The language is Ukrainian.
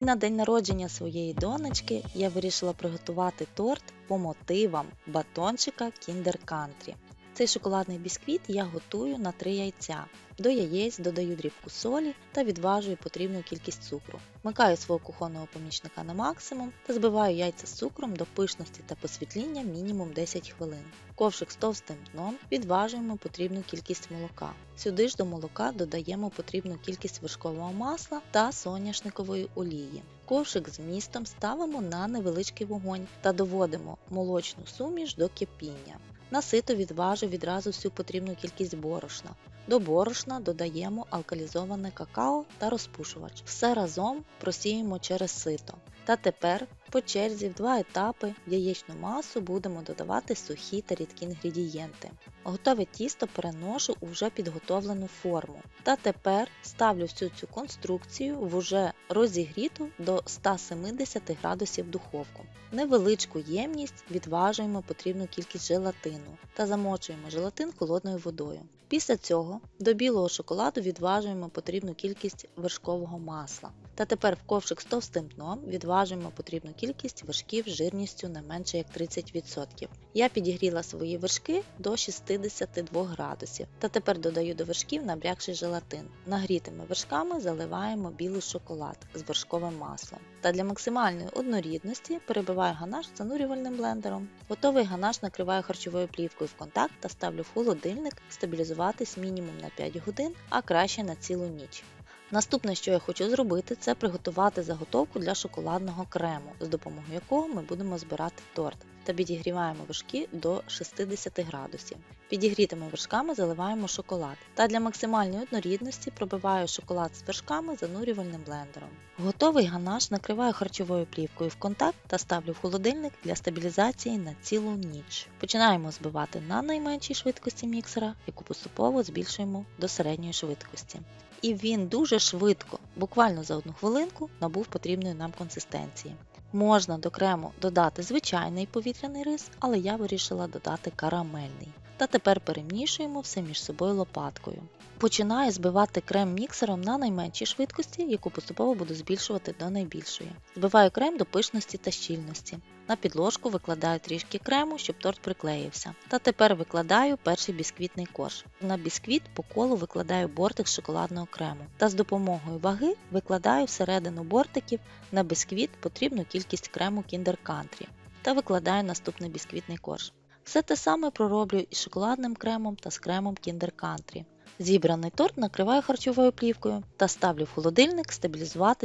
На день народження своєї донечки я вирішила приготувати торт по мотивам батончика Kinder Country. Цей шоколадний бісквіт я готую на 3 яйця. До яєць додаю дрібку солі та відважую потрібну кількість цукру. Вмикаю свого кухонного помічника на максимум та збиваю яйця з цукром до пишності та посвітління мінімум 10 хвилин. Ковшик з товстим дном відважуємо потрібну кількість молока. Сюди ж до молока додаємо потрібну кількість вершкового масла та соняшникової олії. Ковшик з містом ставимо на невеличкий вогонь та доводимо молочну суміш до кипіння. На відважив відразу всю потрібну кількість борошна. До борошна додаємо алкалізоване какао та розпушувач. Все разом просіємо через сито. Та тепер по черзі в два етапи в яєчну масу будемо додавати сухі та рідкі інгредієнти. Готове тісто переношу у вже підготовлену форму. Та тепер ставлю всю цю конструкцію в уже розігріту до 170 градусів духовку. Невеличку ємність відважуємо потрібну кількість желатину та замочуємо желатин холодною водою. Після цього до білого шоколаду відважуємо потрібну кількість вершкового масла. Та тепер в ковшик з товстим дном відважуємо потрібну кількість вершків жирністю не менше як 30%. Я підігріла свої вершки до 62 градусів. Та тепер додаю до вершків набрякший желатин. Нагрітими вершками заливаємо білий шоколад з вершковим маслом. Та для максимальної однорідності перебиваю ганаш занурювальним блендером. Готовий ганаш накриваю харчовою плівкою в контакт та ставлю в холодильник стабілізуватись мінімум на 5 годин, а краще на цілу ніч. Наступне, що я хочу зробити, це приготувати заготовку для шоколадного крему, з допомогою якого ми будемо збирати торт. Та підігріваємо вершки до 60 градусів. Підігрітими вершками заливаємо шоколад. Та для максимальної однорідності пробиваю шоколад з вершками занурювальним блендером. Готовий ганаш накриваю харчовою плівкою в контакт та ставлю в холодильник для стабілізації на цілу ніч. Починаємо збивати на найменшій швидкості міксера, яку поступово збільшуємо до середньої швидкості. І він дуже швидко, буквально за одну хвилинку, набув потрібної нам консистенції. Можна до крему додати звичайний повітряний рис, але я вирішила додати карамельний. Та тепер перемішуємо все між собою лопаткою. Починаю збивати крем міксером на найменшій швидкості, яку поступово буду збільшувати до найбільшої. Збиваю крем до пишності та щільності. На підложку викладаю трішки крему, щоб торт приклеївся. Та тепер викладаю перший бісквітний корж. На бісквіт по колу викладаю бортик шоколадного крему. Та з допомогою ваги викладаю всередину бортиків на бісквіт потрібну кількість крему Kinder Country та викладаю наступний бісквітний корж. Все те саме пророблю із шоколадним кремом та з кремом Kinder Country. Зібраний торт накриваю харчовою плівкою та ставлю в холодильник стабілізувати